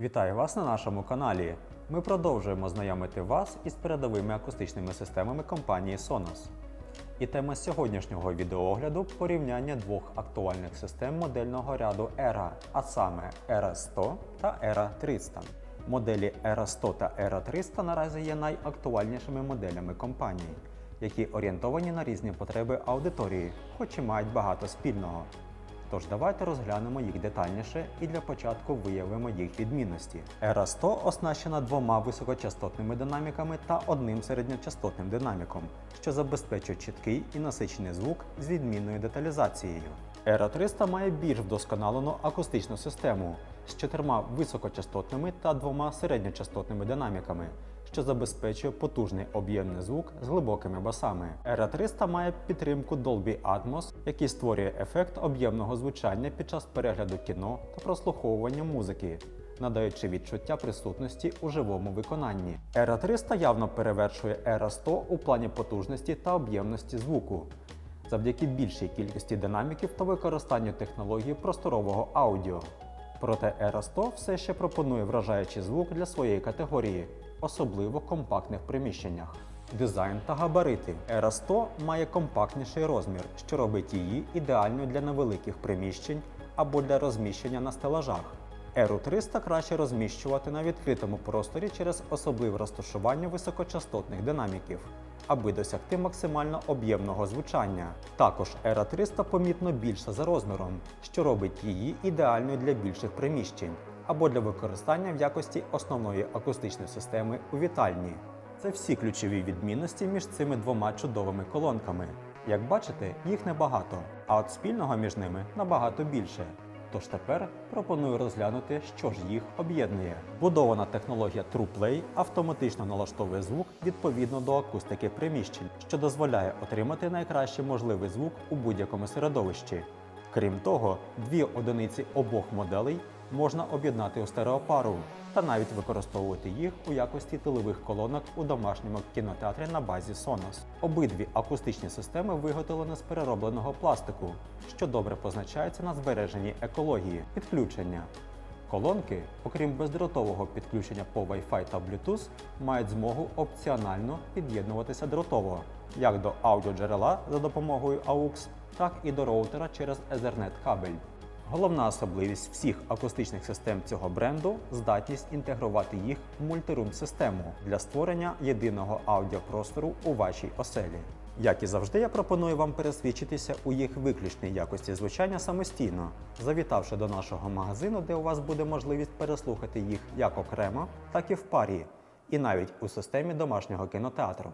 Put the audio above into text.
Вітаю вас на нашому каналі. Ми продовжуємо знайомити вас із передовими акустичними системами компанії Sonos. І тема сьогоднішнього відеоогляду порівняння двох актуальних систем модельного ряду ERA, а саме ERA 100 та ERA 300. Моделі ERA 100 та ERA 300 наразі є найактуальнішими моделями компанії, які орієнтовані на різні потреби аудиторії, хоч і мають багато спільного. Тож давайте розглянемо їх детальніше і для початку виявимо їх відмінності. Era 100 оснащена двома високочастотними динаміками та одним середньочастотним динаміком, що забезпечує чіткий і насичений звук з відмінною деталізацією. Era 300 має більш вдосконалену акустичну систему з чотирма високочастотними та двома середньочастотними динаміками, що забезпечує потужний об'ємний звук з глибокими басами. Era 300 має підтримку Dolby Atmos, який створює ефект об'ємного звучання під час перегляду кіно та прослуховування музики, надаючи відчуття присутності у живому виконанні. Era 300 явно перевершує Era 100 у плані потужності та об'ємності звуку. Завдяки більшій кількості динаміків та використанню технології просторового аудіо. Проте Era 100 все ще пропонує вражаючий звук для своєї категорії, особливо в компактних приміщеннях. Дизайн та габарити. Era 100 має компактніший розмір, що робить її ідеальною для невеликих приміщень або для розміщення на стелажах. Еру 300 краще розміщувати на відкритому просторі через особливе розташування високочастотних динаміків, аби досягти максимально об'ємного звучання. Також Era 300 помітно більша за розміром, що робить її ідеальною для більших приміщень або для використання в якості основної акустичної системи у вітальні. Це всі ключові відмінності між цими двома чудовими колонками. Як бачите, їх небагато, а от спільного між ними набагато більше. Тож тепер пропоную розглянути, що ж їх об'єднує. Будована технологія TruePlay автоматично налаштовує звук відповідно до акустики приміщень, що дозволяє отримати найкращий можливий звук у будь-якому середовищі. Крім того, дві одиниці обох моделей можна об'єднати у стереопару та навіть використовувати їх у якості тилових колонок у домашньому кінотеатрі на базі Sonos. Обидві акустичні системи виготовлені з переробленого пластику, що добре позначається на збереженні екології, підключення. Колонки, окрім бездротового підключення по Wi-Fi та Bluetooth, мають змогу опціонально під'єднуватися дротово, як до аудіоджерела за допомогою AUX, так і до роутера через Ethernet кабель. Головна особливість всіх акустичних систем цього бренду здатність інтегрувати їх в мультирум-систему для створення єдиного аудіопростору у вашій оселі. Як і завжди, я пропоную вам пересвідчитися у їх виключній якості звучання самостійно, завітавши до нашого магазину, де у вас буде можливість переслухати їх як окремо, так і в парі, і навіть у системі домашнього кінотеатру.